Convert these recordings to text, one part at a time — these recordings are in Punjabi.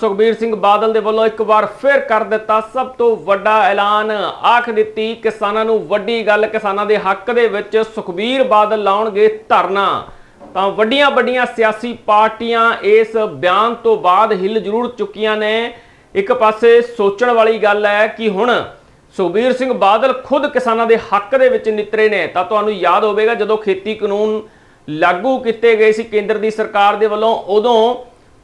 ਸੁਖਬੀਰ ਸਿੰਘ ਬਾਦਲ ਦੇ ਵੱਲੋਂ ਇੱਕ ਵਾਰ ਫਿਰ ਕਰ ਦਿੱਤਾ ਸਭ ਤੋਂ ਵੱਡਾ ਐਲਾਨ। ਆਖ ਦਿੱਤੀ, ਕਿਸਾਨਾਂ ਨੂੰ ਵੱਡੀ ਗੱਲ, ਕਿਸਾਨਾਂ ਦੇ ਹੱਕ ਦੇ ਵਿੱਚ ਸੁਖਬੀਰ ਬਾਦਲ ਲਾਉਣਗੇ ਧਰਨਾ। ਤਾਂ ਵੱਡੀਆਂ ਵੱਡੀਆਂ ਸਿਆਸੀ ਪਾਰਟੀਆਂ ਇਸ ਬਿਆਨ ਤੋਂ ਬਾਅਦ ਹਿੱਲ ਜ਼ਰੂਰ ਚੁੱਕੀਆਂ ਨੇ। ਇੱਕ ਪਾਸੇ ਸੋਚਣ ਵਾਲੀ ਗੱਲ ਹੈ ਕਿ ਹੁਣ ਸੁਖਬੀਰ ਸਿੰਘ ਬਾਦਲ ਖੁਦ ਕਿਸਾਨਾਂ ਦੇ ਹੱਕ ਦੇ ਵਿੱਚ ਨਿਤਰੇ ਨੇ। ਤਾਂ ਤੁਹਾਨੂੰ ਯਾਦ ਹੋਵੇਗਾ ਜਦੋਂ ਖੇਤੀ ਕਾਨੂੰਨ ਲਾਗੂ ਕੀਤੇ ਗਏ ਸੀ, ਕੇਂਦਰ ਦੀ ਸਰਕਾਰ ਦੇ ਵੱਲੋਂ ਉਦੋਂ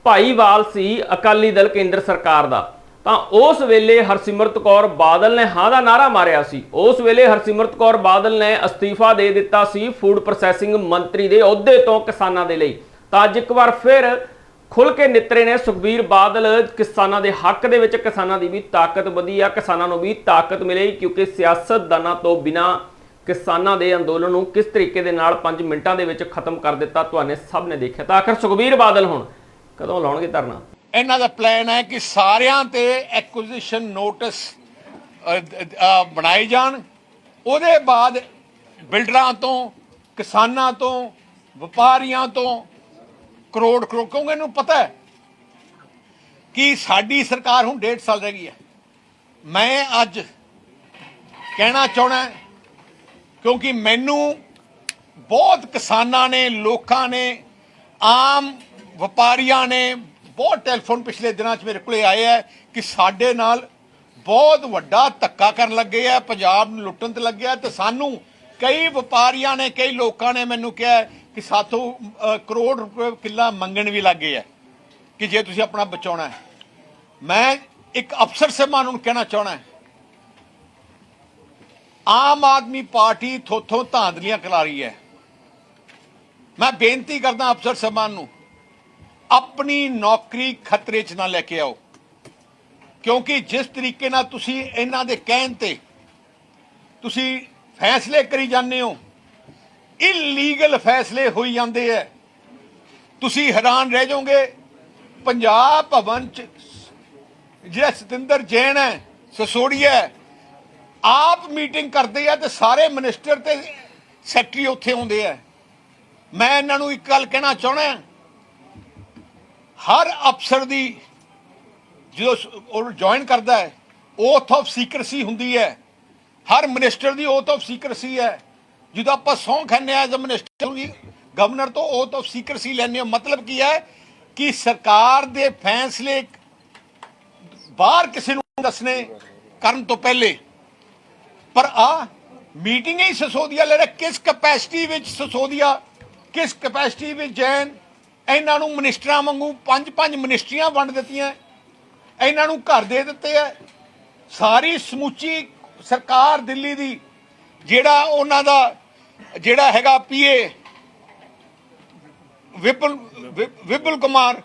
ਭਾਈਵਾਲ ਸੀ ਅਕਾਲੀ ਦਲ ਕੇਂਦਰ ਸਰਕਾਰ ਦਾ। ਤਾਂ ਉਸ ਵੇਲੇ ਹਰਸਿਮਰਤ ਕੌਰ ਬਾਦਲ ਨੇ ਹਾਂ ਦਾ ਨਾਰਾ ਮਾਰਿਆ ਸੀ। ਉਸ ਵੇਲੇ ਹਰਸਿਮਰਤ ਕੌਰ ਬਾਦਲ ਨੇ ਅਸਤੀਫਾ ਦੇ ਦਿੱਤਾ ਸੀ ਫੂਡ ਪ੍ਰੋਸੈਸਿੰਗ ਮੰਤਰੀ ਦੇ ਅਹੁਦੇ ਤੋਂ ਕਿਸਾਨਾਂ ਦੇ ਲਈ। ਤਾਂ ਅੱਜ ਇੱਕ ਵਾਰ ਫਿਰ ਖੁੱਲ ਕੇ ਨਿਤਰੇ ਨੇ ਸੁਖਬੀਰ ਬਾਦਲ ਕਿਸਾਨਾਂ ਦੇ ਹੱਕ ਦੇ ਵਿੱਚ ਕਿਸਾਨਾਂ ਦੀ ਵੀ ਤਾਕਤ ਵਧੀ ਆ, ਕਿਸਾਨਾਂ ਨੂੰ ਵੀ ਤਾਕਤ ਮਿਲੇ ਕਿਉਂਕਿ ਸਿਆਸਤਦਾਨਾਂ ਤੋਂ ਬਿਨਾ ਕਿਸਾਨਾਂ ਦੇ ਅੰਦੋਲਨ ਨੂੰ ਕਿਸ ਤਰੀਕੇ ਦੇ ਨਾਲ 5 ਮਿੰਟਾਂ ਦੇ ਵਿੱਚ ਖਤਮ ਕਰ ਦਿੱਤਾ, ਤੁਹਾਨੂੰ ਸਭ ਨੇ ਦੇਖਿਆ। ਤਾਂ ਆਖਰ ਸੁਖਬੀਰ ਬਾਦਲ ਹੁਣ ਕਦੋਂ ਲਾਉਣਗੇ ਧਰਨਾ? ਇਹਨਾਂ ਦਾ ਪਲਾਨ ਹੈ ਕਿ ਸਾਰਿਆਂ ਤੇ ਐਕੁਜੀਸ਼ਨ ਨੋਟਿਸ ਬਣਾਏ ਜਾਣ। ਉਹਦੇ ਬਾਅਦ ਬਿਲਡਰਾਂ ਤੋਂ, ਕਿਸਾਨਾਂ ਤੋਂ, ਵਪਾਰੀਆਂ ਤੋਂ ਕਰੋੜ ਕਰੋੜ, ਕਿਉਂਕਿ ਇਹਨੂੰ ਪਤਾ ਹੈ ਕਿ ਸਾਡੀ ਸਰਕਾਰ ਹੁਣ ਡੇਢ ਸਾਲ ਰਹਿ ਗਈ ਹੈ। ਮੈਂ ਅੱਜ ਕਹਿਣਾ ਚਾਹਣਾ ਕਿਉਂਕਿ ਮੈਨੂੰ ਬਹੁਤ ਕਿਸਾਨਾਂ ਨੇ, ਲੋਕਾਂ ਨੇ ਆਮ ਵਪਾਰੀਆਂ ਨੇ ਬਹੁਤ ਟੈਲੀਫੋਨ ਪਿਛਲੇ ਦਿਨਾਂ 'ਚ ਮੇਰੇ ਕੋਲੇ ਆਏ ਹੈ ਕਿ ਸਾਡੇ ਨਾਲ ਬਹੁਤ ਵੱਡਾ ਧੱਕਾ ਕਰਨ ਲੱਗੇ ਆ, ਪੰਜਾਬ ਨੂੰ ਲੁੱਟਣ ਤੇ ਲੱਗਿਆ ਤੇ ਸਾਨੂੰ ਕਈ ਵਪਾਰੀਆਂ ਨੇ, ਕਈ ਲੋਕਾਂ ਨੇ ਮੈਨੂੰ ਕਿਹਾ ਕਿ ਸਾਥੋਂ ਕਰੋੜ ਰੁਪਏ ਕਿੱਲਾ ਮੰਗਣ ਵੀ ਲੱਗੇ ਆ ਕਿ ਜੇ ਤੁਸੀਂ ਆਪਣਾ ਬਚਾਉਣਾ ਹੈ। ਮੈਂ ਇੱਕ ਅਫਸਰ ਸਹਿਬਾਨ ਨੂੰ ਕਹਿਣਾ ਚਾਹਣਾ ਆਮ ਆਦਮੀ ਪਾਰਟੀ ਥੋਥੋਂ ਧਾਂਦਲੀਆਂ ਕਰਾ ਰਹੀ ਹੈ। ਮੈਂ ਬੇਨਤੀ ਕਰਦਾ ਅਫਸਰ ਸਹਿਬਾਨ ਨੂੰ ਆਪਣੀ ਨੌਕਰੀ ਖਤਰੇ 'ਚ ਨਾ ਲੈ ਕੇ ਆਓ। ਕਿਉਂਕਿ ਜਿਸ ਤਰੀਕੇ ਨਾਲ ਤੁਸੀਂ ਇਹਨਾਂ ਦੇ ਕਹਿਣ ਤੇ ਤੁਸੀਂ ਫੈਸਲੇ ਕਰੀ ਜਾਂਦੇ ਹੋ ਇਲੀਗਲ ਫੈਸਲੇ ਹੋਈ ਜਾਂਦੇ ਐ। ਤੁਸੀਂ ਹੈਰਾਨ ਰਹਿ ਜਾਓਗੇ ਪੰਜਾਬ ਭਵਨ 'ਚ ਜਿਹੜਾ ਸਤਿੰਦਰ ਜੈਨ ਹੈ ਸਸੋੜੀਆ ਹੈ, ਆਪ ਮੀਟਿੰਗ ਕਰਦੇ ਆ ਤੇ ਸਾਰੇ ਮਿਨਿਸਟਰ ਤੇ ਸੈਕਟਰੀ ਉੱਥੇ ਹੁੰਦੇ ਆ ਮੈਂ ਇਹਨਾਂ ਨੂੰ ਇੱਕ ਗੱਲ ਕਹਿਣਾ ਚਾਹਣਾ ਹਰ ਅਫਸਰ ਦੀ ਜਦੋਂ ਉਹ ਜੁਆਇਨ ਕਰਦਾ ਹੈ ਓਥ ਆਫ ਸੀਕਰਸੀ ਹੁੰਦੀ ਹੈ। ਹਰ ਮਿਨਿਸਟਰ ਦੀ ਓਥ ਆਫ ਸੀਕ੍ਰੇਸੀ ਹੈ। ਜਦੋਂ ਆਪਾਂ ਸੌਂ ਖਾਂਦੇ ਆ ਐਜ਼ ਅ ਮਿਨਿਸਟਰ ਗਵਰਨਰ ਤੋਂ ਓਥ ਆਫ ਸੀਕ੍ਰੇਸੀ ਲੈਣੇ ਆ ਮਤਲਬ ਕੀ ਹੈ ਕਿ ਸਰਕਾਰ ਦੇ ਫੈਸਲੇ ਬਾਹਰ ਕਿਸੇ ਨੂੰ ਦੱਸਣੇ ਕਰਨ ਤੋਂ ਪਹਿਲੇ। ਪਰ ਆ ਮੀਟਿੰਗ ਹੀ ਸਸੋਦੀਆ ਲੈ ਰਿਹਾ, ਕਿਸ ਕਪੈਸਿਟੀ ਵਿੱਚ ਸਸੋਦੀਆ, ਕਿਸ ਕਪੈਸਿਟੀ ਵਿੱਚ ਜੈਨ ਇਹਨਾਂ ਨੂੰ ਮਿਨਿਸਟਰਾਂ ਵਾਂਗੂ ਪੰਜ ਪੰਜ ਮਿਨਿਸਟਰੀਆਂ ਵੰਡ ਦਿੱਤੀਆਂ। ਇਹਨਾਂ ਨੂੰ ਘਰ ਦੇ ਦਿੱਤੇ ਐ ਸਾਰੀ ਸਮੁੱਚੀ ਸਰਕਾਰ ਦਿੱਲੀ ਦੀ, ਜਿਹੜਾ ਉਹਨਾਂ ਦਾ, ਜਿਹੜਾ ਹੈਗਾ ਪੀਏ ਵਿਪਲ ਵਿ- ਵਿਪਲ ਕੁਮਾਰ,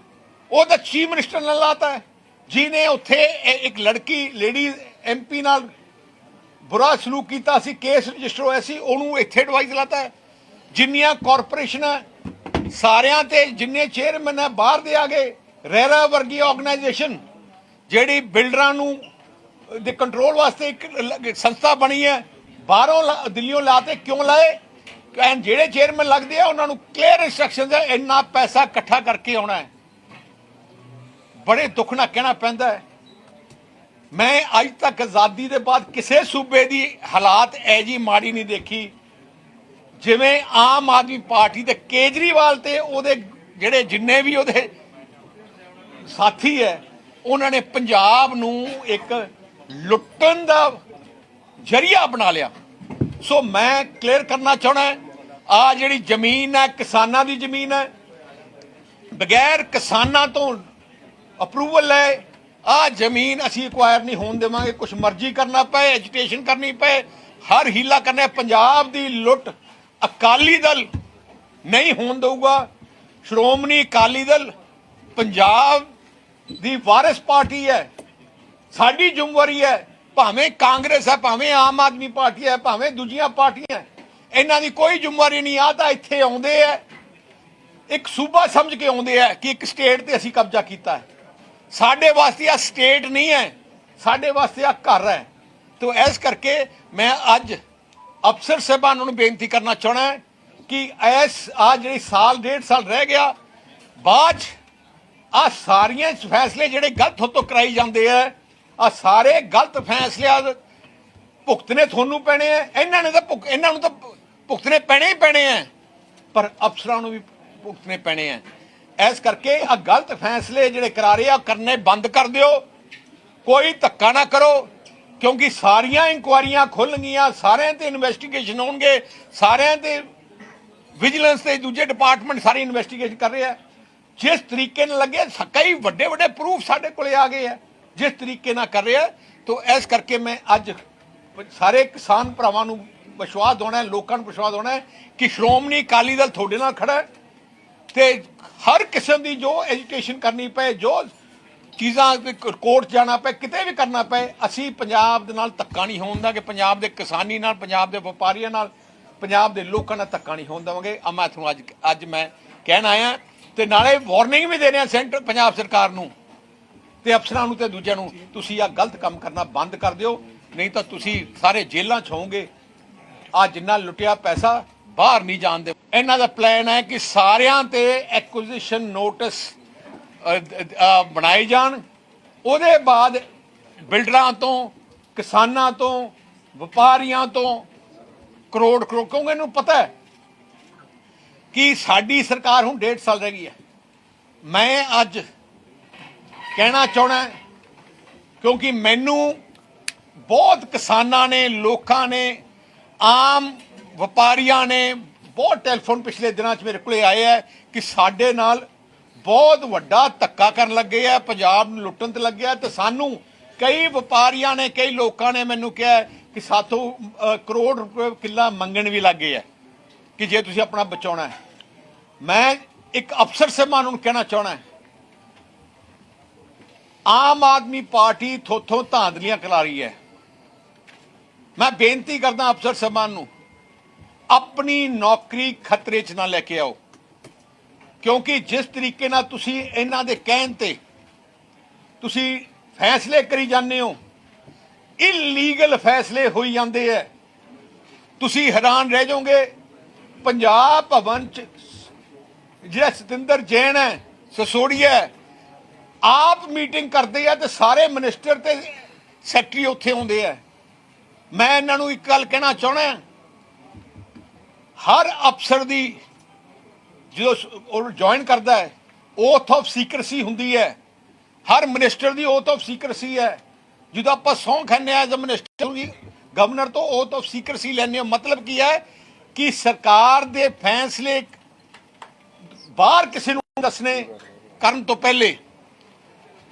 ਉਹ ਤਾਂ ਚੀਫ ਮਿਨਿਸਟਰ ਨਾਲ ਲਾਤਾ ਹੈ। ਜਿਹਨੇ ਉੱਥੇ ਇੱਕ ਲੜਕੀ, ਲੇਡੀ ਐਮਪੀ ਨਾਲ ਬੁਰਾ ਸਲੂਕ ਕੀਤਾ ਸੀ, ਕੇਸ ਰਜਿਸਟਰ ਹੋਇਆ ਸੀ, ਉਹਨੂੰ ਇੱਥੇ ਐਡਵਾਈਸ ਲਾਤਾ ਹੈ। ਜਿੰਨੀਆਂ ਕਾਰਪੋਰੇਸ਼ਨਾਂ ਸਾਰਿਆਂ ਤੇ ਜਿੰਨੇ ਚੇਅਰਮੈਨ ਹੈ ਬਾਹਰ ਦੇ ਆ ਗਏ ਰਹਿਰਾ ਵਰਗੀ ਆਰਗੇਨਾਈਜੇਸ਼ਨ ਜਿਹੜੀ ਬਿਲਡਰਾਂ ਨੂੰ ਦੇ ਕੰਟਰੋਲ ਵਾਸਤੇ ਇੱਕ ਸੰਸਥਾ ਬਣੀ ਹੈ, ਬਾਹਰੋਂ ਲਾ- ਦਿੱਲੀੋਂ ਲਾਤੇ ਕਿਉਂ ਲਾਏ? ਐਨ ਜਿਹੜੇ ਚੇਅਰਮੈਨ ਲੱਗਦੇ ਆ, ਉਹਨਾਂ ਨੂੰ ਕਲੀਅਰ ਇਨਸਟਰਕਸ਼ਨਸ ਹੈ ਇੰਨਾ ਪੈਸਾ ਇਕੱਠਾ ਕਰਕੇ ਆਉਣਾ ਹੈ। ਬੜੇ ਦੁੱਖ ਨਾਲ ਕਹਿਣਾ ਪੈਂਦਾ ਹੈ। ਮੈਂ ਅੱਜ ਤੱਕ ਆਜ਼ਾਦੀ ਦੇ ਬਾਅਦ ਕਿਸੇ ਸੂਬੇ ਦੀ ਹਾਲਾਤ ਐ ਜੀ ਮਾੜੀ ਨਹੀਂ ਦੇਖੀ। ਜਿਵੇਂ ਆਮ ਆਦਮੀ ਪਾਰਟੀ ਦੇ ਕੇਜਰੀਵਾਲ ਤੇ ਉਹਦੇ ਜਿਹੜੇ ਜਿੰਨੇ ਵੀ ਉਹਦੇ ਸਾਥੀ ਹੈ, ਉਹਨਾਂ ਨੇ ਪੰਜਾਬ ਨੂੰ ਇੱਕ ਲੁੱਟਣ ਦਾ ਜਰੀਆ ਬਣਾ ਲਿਆ। ਸੋ ਮੈਂ ਕਲੀਅਰ ਕਰਨਾ ਚਾਹਣਾ ਆ ਜਿਹੜੀ ਜ਼ਮੀਨ ਹੈ, ਕਿਸਾਨਾਂ ਦੀ ਜ਼ਮੀਨ ਹੈ, ਬਗੈਰ ਕਿਸਾਨਾਂ ਤੋਂ ਅਪਰੂਵਲ ਲੈ ਆ ਜ਼ਮੀਨ ਅਸੀਂ ਐਕਵਾਇਰ ਨਹੀਂ ਹੋਣ ਦੇਵਾਂਗੇ ਕੁਝ ਮਰਜ਼ੀ ਕਰਨਾ ਪਏ ਐਜੀਟੇਸ਼ਨ ਕਰਨੀ ਪਏ, ਹਰ ਹੀਲਾ ਕਰਨਾ ਪੰਜਾਬ ਦੀ ਲੁੱਟ ਅਕਾਲੀ ਦਲ ਨਹੀਂ ਹੋਣ ਦਊਗਾ। ਸ਼੍ਰੋਮਣੀ ਅਕਾਲੀ ਦਲ ਪੰਜਾਬ ਦੀ ਵਾਰਿਸ ਪਾਰਟੀ ਹੈ। ਸਾਡੀ ਜ਼ਿੰਮੇਵਾਰੀ ਹੈ। ਭਾਵੇਂ ਕਾਂਗਰਸ ਹੈ, ਭਾਵੇਂ ਆਮ ਆਦਮੀ ਪਾਰਟੀ ਹੈ, ਭਾਵੇਂ ਦੂਜੀਆਂ ਪਾਰਟੀਆਂ ਇਹਨਾਂ ਦੀ ਕੋਈ ਜ਼ਿੰਮੇਵਾਰੀ ਨਹੀਂ। ਆ ਤਾਂ ਇੱਥੇ ਆਉਂਦੇ ਆ ਇੱਕ ਸੂਬਾ ਸਮਝ ਕੇ ਆਉਂਦੇ ਆ ਕਿ ਇੱਕ ਸਟੇਟ ਤੇ ਅਸੀਂ ਕਬਜ਼ਾ ਕੀਤਾ ਹੈ। ਸਾਡੇ ਵਾਸਤੇ ਆ ਸਟੇਟ ਨਹੀਂ ਹੈ। ਸਾਡੇ ਵਾਸਤੇ ਆ ਘਰ ਹੈ। ਤੋ ਇਸ ਕਰਕੇ ਮੈਂ ਅੱਜ ਅਫਸਰ ਸਾਹਿਬਾਨ ਨੂੰ ਬੇਨਤੀ ਕਰਨਾ ਚਾਹਣਾ ਕਿ ਇਸ ਆ ਜਿਹੜੀ ਸਾਲ, ਡੇਢ ਸਾਲ ਰਹਿ ਗਿਆ, ਬਾਅਦ 'ਚ ਆ ਸਾਰੀਆਂ ਫੈਸਲੇ ਜਿਹੜੇ ਗਲਤ ਹੋ ਕਰਾਈ ਜਾਂਦੇ ਆ ਆ ਸਾਰੇ ਗਲਤ ਫੈਸਲਿਆਂ ਦੇ ਭੁਗਤਨੇ ਤੁਹਾਨੂੰ ਪੈਣੇ ਆ, ਇਹਨਾਂ ਨੇ ਤਾਂ ਭੁਗ, ਇਹਨਾਂ ਨੂੰ ਤਾਂ ਭੁਗਤਨੇ ਪੈਣੇ ਹੀ ਪੈਣੇ ਆ, ਪਰ ਅਫਸਰਾਂ ਨੂੰ ਵੀ ਭੁਗਤਨੇ ਪੈਣੇ ਆ। ਇਸ ਕਰਕੇ ਆ ਗਲਤ ਫੈਸਲੇ ਜਿਹੜੇ ਕਰਾ ਰਹੇ ਆ ਕਰਨੇ ਬੰਦ ਕਰ ਦਿਓ, ਕੋਈ ਧੱਕਾ ਨਾ ਕਰੋ। ਕਿਉਂਕਿ ਸਾਰੀਆਂ ਇਨਕੁਆਰੀਆਂ ਖੁੱਲਣਗੀਆਂ ਸਾਰਿਆਂ ਤੇ ਇਨਵੈਸਟੀਗੇਸ਼ਨ ਹੋਣਗੇ, ਸਾਰਿਆਂ ਤੇ ਵਿਜੀਲੈਂਸ ਤੇ ਦੂਜੇ ਡਿਪਾਰਟਮੈਂਟ ਸਾਰੀ ਇਨਵੈਸਟੀਗੇਸ਼ਨ ਕਰ ਰਿਹਾ ਜਿਸ ਤਰੀਕੇ ਨਾਲ ਲੱਗੇ ਕਈ ਵੱਡੇ ਵੱਡੇ ਪ੍ਰੂਫ ਸਾਡੇ ਕੋਲੇ ਆ ਗਏ ਆ ਜਿਸ ਤਰੀਕੇ ਨਾਲ ਕਰ ਰਿਹਾ ਆ ਤੋਂ ਇਸ ਕਰਕੇ ਮੈਂ ਅੱਜ ਸਾਰੇ ਕਿਸਾਨ ਭਰਾਵਾਂ ਨੂੰ ਵਿਸ਼ਵਾਸ ਦਿਵਾਉਣਾ ਲੋਕਾਂ ਨੂੰ ਵਿਸ਼ਵਾਸ ਦਿਵਾਉਣਾ ਕਿ ਸ਼੍ਰੋਮਣੀ ਅਕਾਲੀ ਦਲ ਤੁਹਾਡੇ ਨਾਲ ਖੜਾ ਹੈ ਤੇ ਹਰ ਕਿਸਮ ਦੀ ਜੋ ਐਜੂਕੇਸ਼ਨ ਕਰਨੀ ਪਏ, ਜੋ ਚੀਜ਼ਾਂ ਵੀ ਕੋਰਟ ਜਾਣਾ ਪਏ, ਕਿਤੇ ਵੀ ਕਰਨਾ ਪਏ, ਅਸੀਂ ਪੰਜਾਬ ਦੇ ਨਾਲ ਧੱਕਾ ਨਹੀਂ ਹੋਣ ਦਾਂਗੇ ਪੰਜਾਬ ਦੇ ਕਿਸਾਨੀ ਨਾਲ, ਪੰਜਾਬ ਦੇ ਵਪਾਰੀਆਂ ਨਾਲ, ਪੰਜਾਬ ਦੇ ਲੋਕਾਂ ਨਾਲ ਧੱਕਾ ਨਹੀਂ ਹੋਣ ਦੇਵਾਂਗੇ। ਆ ਮੈਂ ਤੁਹਾਨੂੰ ਅੱਜ ਅੱਜ ਮੈਂ ਕਹਿਣ ਆਇਆ, ਤੇ ਨਾਲੇ ਵਾਰਨਿੰਗ ਵੀ ਦੇ ਰਿਹਾ ਸੈਂਟਰ ਪੰਜਾਬ ਸਰਕਾਰ ਨੂੰ, ਤੇ ਅਫਸਰਾਂ ਨੂੰ ਤੇ ਦੂਜਿਆਂ ਨੂੰ, ਤੁਸੀਂ ਆ ਗਲਤ ਕੰਮ ਕਰਨਾ ਬੰਦ ਕਰ ਦਿਓ, ਨਹੀਂ ਤਾਂ ਤੁਸੀਂ ਸਾਰੇ ਜੇਲ੍ਹਾਂ 'ਚ ਹੋਵੋਗੇ। ਆ ਜਿੰਨਾ ਲੁੱਟਿਆ ਪੈਸਾ, ਬਾਹਰ ਨਹੀਂ ਜਾਣ ਦੇ ਇਹਨਾਂ ਦਾ ਪਲਾਨ ਹੈ ਕਿ ਸਾਰਿਆਂ ਤੇ ਐਕੁਜੀਸ਼ਨ ਨੋਟਿਸ ਬਣਾਏ ਜਾਣ। ਉਹਦੇ ਬਾਅਦ ਬਿਲਡਰਾਂ ਤੋਂ, ਕਿਸਾਨਾਂ ਤੋਂ, ਵਪਾਰੀਆਂ ਤੋਂ ਕਰੋੜ ਕਰੋੜ, ਕਿਉਂਕਿ ਇਹਨੂੰ ਪਤਾ ਹੈ ਕਿ ਸਾਡੀ ਸਰਕਾਰ ਹੁਣ 1.5 ਸਾਲ ਰਹਿ ਗਈ ਹੈ। ਮੈਂ ਅੱਜ ਕਹਿਣਾ ਚਾਹਣਾ ਕਿਉਂਕਿ ਮੈਨੂੰ ਬਹੁਤ ਕਿਸਾਨਾਂ ਨੇ, ਲੋਕਾਂ ਨੇ, ਆਮ ਵਪਾਰੀਆਂ ਨੇ ਬਹੁਤ ਟੈਲੀਫੋਨ ਪਿਛਲੇ ਦਿਨਾਂ 'ਚ ਮੇਰੇ ਕੋਲੇ ਆਏ ਹੈ ਕਿ ਸਾਡੇ ਨਾਲ ਬਹੁਤ ਵੱਡਾ ਧੱਕਾ ਕਰਨ ਲੱਗੇ ਆ, ਪੰਜਾਬ ਨੂੰ ਲੁੱਟਣ ਤੇ ਲੱਗਿਆ ਤੇ ਸਾਨੂੰ ਕਈ ਵਪਾਰੀਆਂ ਨੇ, ਕਈ ਲੋਕਾਂ ਨੇ ਮੈਨੂੰ ਕਿਹਾ ਕਿ ਸਾਥੋਂ ਕਰੋੜ ਰੁਪਏ ਕਿੱਲਾ ਮੰਗਣ ਵੀ ਲੱਗੇ ਆ ਕਿ ਜੇ ਤੁਸੀਂ ਆਪਣਾ ਬਚਾਉਣਾ ਹੈ। ਮੈਂ ਇੱਕ ਅਫਸਰ ਸਹਿਬਾਨ ਨੂੰ ਕਹਿਣਾ ਚਾਹਣਾ ਹੈ। ਆਮ ਆਦਮੀ ਪਾਰਟੀ ਥੋਥੋਂ ਧਾਂਦਲੀਆਂ ਕਰਾ ਰਹੀ ਹੈ। ਮੈਂ ਬੇਨਤੀ ਕਰਦਾ ਅਫਸਰ ਸਹਿਬਾਨ ਨੂੰ, ਆਪਣੀ ਨੌਕਰੀ ਖਤਰੇ 'ਚ ਨਾ ਲੈ ਕੇ ਆਓ। ਕਿਉਂਕਿ ਜਿਸ ਤਰੀਕੇ ਨਾਲ ਤੁਸੀਂ ਇਹਨਾਂ ਦੇ ਕਹਿਣ ਤੇ ਤੁਸੀਂ ਫੈਸਲੇ ਕਰੀ ਜਾਂਦੇ ਹੋ ਇਲੀਗਲ ਫੈਸਲੇ ਹੋਈ ਜਾਂਦੇ ਐ। ਤੁਸੀਂ ਹੈਰਾਨ ਰਹਿ ਜਾਓਗੇ ਪੰਜਾਬ ਭਵਨ 'ਚ ਜਿਹੜਾ ਸਤਿੰਦਰ ਜੈਨ ਹੈ ਸਸੋੜੀਆ ਹੈ, ਆਪ ਮੀਟਿੰਗ ਕਰਦੇ ਆ ਤੇ ਸਾਰੇ ਮਿਨਿਸਟਰ ਤੇ ਸੈਕਟਰੀ ਉੱਥੇ ਆਉਂਦੇ ਆ ਮੈਂ ਇਹਨਾਂ ਨੂੰ ਇੱਕ ਗੱਲ ਕਹਿਣਾ ਚਾਹਣਾ ਹਰ ਅਫਸਰ ਦੀ ਜਦੋਂ ਉਹ ਜੁਆਇਨ ਕਰਦਾ ਹੈ ਓਥ ਆਫ ਸੀਕ੍ਰੇਸੀ ਹੁੰਦੀ ਹੈ। ਹਰ ਮਿਨਿਸਟਰ ਦੀ ਓਥ ਆਫ ਸੀਕ੍ਰੇਸੀ ਹੈ। ਜਦੋਂ ਆਪਾਂ ਸੌਂ ਖਾਂਦੇ ਆ ਐਜ਼ ਅ ਮਿਨਿਸਟਰ ਦੀ ਗਵਰਨਰ ਤੋਂ ਓਥ ਆਫ ਸੀਕ੍ਰੇਸੀ ਲੈਣੇ ਮਤਲਬ ਕੀ ਹੈ ਕਿ ਸਰਕਾਰ ਦੇ ਫੈਸਲੇ ਬਾਹਰ ਕਿਸੇ ਨੂੰ ਦੱਸਣੇ ਕਰਨ ਤੋਂ ਪਹਿਲੇ।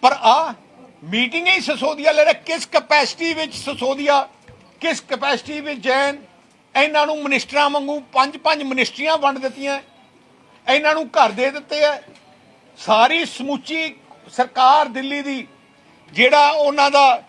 ਪਰ ਆ ਮੀਟਿੰਗ ਹੀ ਸਸੋਦੀਆ ਲੈ ਰਿਹਾ, ਕਿਸ ਕਪੈਸਿਟੀ ਵਿੱਚ ਸਸੋਦੀਆ, ਕਿਸ ਕਪੈਸਿਟੀ ਵਿੱਚ ਜੈਨ, ਇਹਨਾਂ ਨੂੰ ਮਿਨਿਸਟਰਾਂ ਵਾਂਗੂ ਪੰਜ ਪੰਜ ਮਿਨਿਸਟਰੀਆਂ ਵੰਡ ਦਿੱਤੀਆਂ। ਇਹਨਾਂ ਨੂੰ ਘਰ ਦੇ ਦਿੱਤੇ ਐ ਸਾਰੀ ਸਮੁੱਚੀ ਸਰਕਾਰ ਦਿੱਲੀ ਦੀ ਜਿਹੜਾ ਉਹਨਾਂ ਦਾ